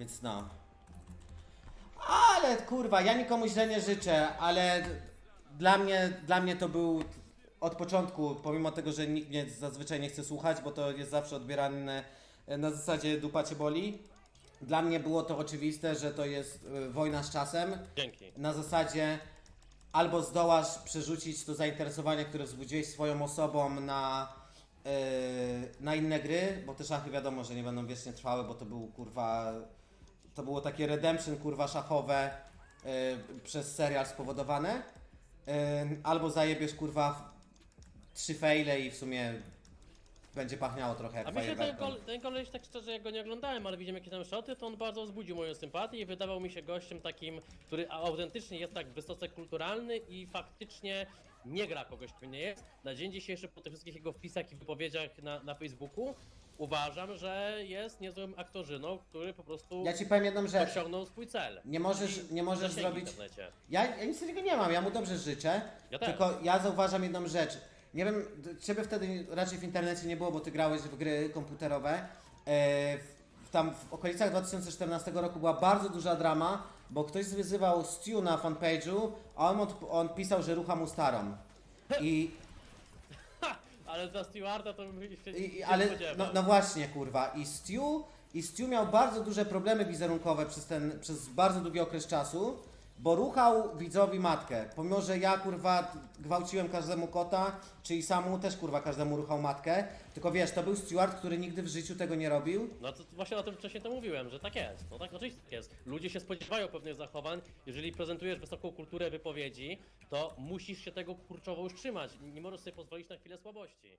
Więc no. Ale kurwa, ja nikomu źle nie życzę, ale dla mnie, dla mnie to był od początku, pomimo tego, że nikt mnie zazwyczaj nie chce słuchać, bo to jest zawsze odbierane e, na zasadzie dupa cię boli. Dla mnie było to oczywiste, że to jest e, wojna z czasem. Dzięki. Na zasadzie albo zdołasz przerzucić to zainteresowanie, które wzbudziłeś swoją osobą na, yy, na inne gry, bo te szachy wiadomo, że nie będą wiecznie trwały, bo to był kurwa, to było takie redemption kurwa szachowe yy, przez serial spowodowane. Yy, albo zajebiesz kurwa w trzy fejle i w sumie będzie pachniało trochę jak A się ten, fajerwerką. kol, ten koleś, tak szczerze, ja go nie oglądałem, ale widziałem jakie tam szoty, to on bardzo wzbudził moją sympatię i wydawał mi się gościem takim, który autentycznie jest tak wysoce kulturalny i faktycznie nie gra kogoś, kto nie jest. Na dzień dzisiejszy, po tych wszystkich jego wpisach i wypowiedziach na, na Facebooku, uważam, że jest niezłym aktorzyną, który po prostu Ja ci powiem jedną rzecz. osiągnął swój cel. Nie możesz, nie możesz Zasięgi w zrobić. internecie. Ja, ja nic takiego nie mam, ja mu dobrze życzę. Ja też. tylko ja zauważam jedną rzecz. Nie wiem, d- ciebie wtedy raczej w internecie nie było, bo ty grałeś w gry komputerowe. E, w, tam w okolicach 2014 roku była bardzo duża drama, bo ktoś wyzywał Stu na fanpage'u, a on, on pisał, że rucha mu starą. I! Ale za Stewarda to bym się i, i nie ale spodziewał. no, no właśnie kurwa. I Stu, I Stu miał bardzo duże problemy wizerunkowe przez ten, przez bardzo długi okres czasu, bo ruchał widzowi matkę. Pomimo, że ja kurwa gwałciłem każdemu kota, czyli samu też kurwa każdemu ruchał matkę. Tylko wiesz, to był Stewart, który nigdy w życiu tego nie robił. No to właśnie o tym wcześniej to mówiłem, że tak jest. No tak, oczywiście tak jest. Ludzie się spodziewają pewnych zachowań. Jeżeli prezentujesz wysoką kulturę wypowiedzi, to musisz się tego kurczowo już trzymać. Nie możesz sobie pozwolić na chwilę słabości.